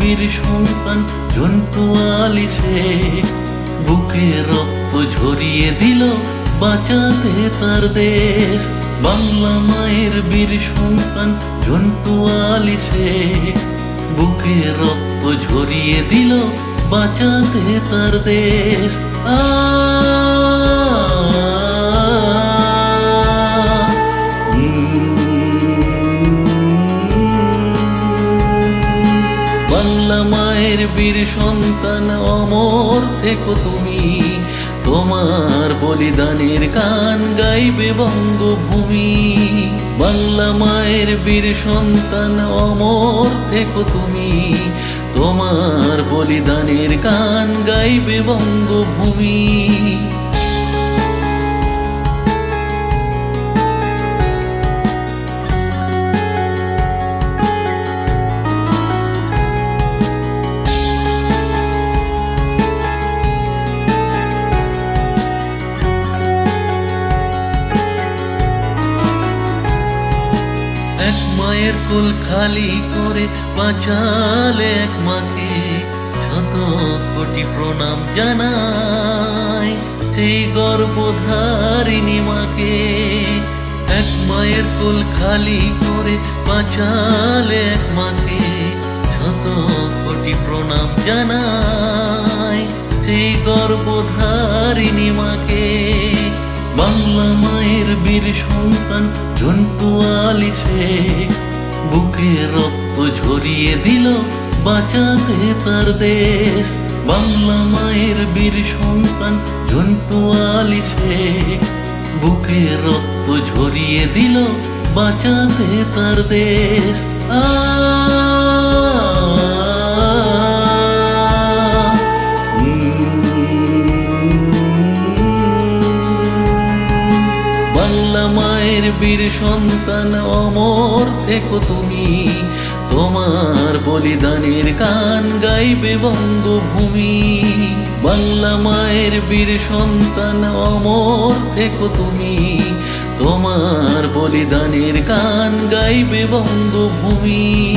বীর সন্তান জন্টু আলী শেখ বুকে রক্ত ঝরিয়ে দিল, বাঁচাতে তার দেশ। বাংলা মায়ের বীর সন্তান জন্টু আলী শেখ বুকে রক্ত ঝরিয়ে দিল, বাঁচাতে তার দেশ। আ মায়ের বীর সন্তান অমর থেকো তুমি। তোমার বলিদানের গান গাইবে বঙ্গভূমি। বাংলা মায়ের বীর সন্তান অমর থেকো তুমি। তোমার বলিদানের গান গাইবে বঙ্গভূমি। মায়ের কোল খালি করে বাঁচালে এক মাকে। শত কোটি প্রণাম জানাই সেই গর্ভধারিণী মাকে। এক মায়ের কোল খালি করে বাঁচালে এক মাকে। শত কোটি প্রণাম জানাই সেই গর্ভধারিণী মাকে। বাংলা মায়ের বীর সন্তান জন্টু আলী শেখ বুকে রক্ত ঝরিয়ে দিল বাঁচাতে তার দেশ। বাংলা মায়ের বীর সন্তান ঝন্টু আলি শেখ বুকে রক্ত ঝরিয়ে দিল বাঁচাতে তার দেশ। আ মায়ের বীর সন্তান অমর থেকো তুমি। তোমার বলিদানের গান গাইবে বঙ্গভূমি। বাংলা মায়ের বীর সন্তান অমর থেকো তুমি। তোমার বলিদানের গান গাইবে বঙ্গভূমি।